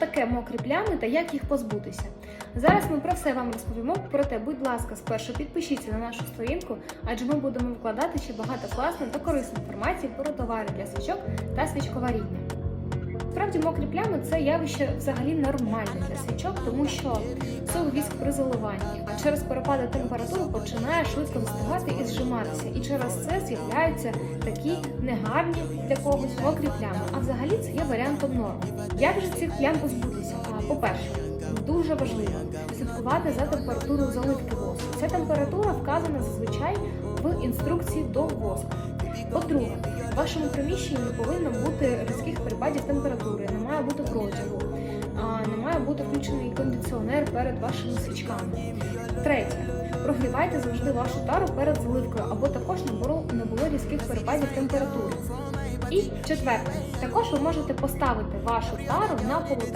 таке мокрі плями та як їх позбутися? Зараз ми про все вам розповімо. Проте, будь ласка, спершу підпишіться на нашу сторінку, адже ми будемо викладати ще багато класної та корисної інформації про товари для свічок та свічковаріння. Справді, мокрі плями це явище взагалі нормальне для свічок, тому що це віск при заливанні, а через перепади температури починає швидко застигати і зжиматися. І через це з'являються такі негарні для когось мокрі плями. А взагалі це є варіантом норм. Як же цих плям позбутися? По-перше, дуже важливо слідкувати за температурою заливки воску. Ця температура вказана зазвичай в інструкції до воску. По-друге, в вашому приміщенні не повинно бути різких перепадів температури, не має бути протягу, не має бути включений кондиціонер перед вашими свічками. Третє. Прогрівайте завжди вашу тару перед заливкою, або також не було, не було різких перепадів температури. І четверте, також ви можете поставити вашу тару на полотенце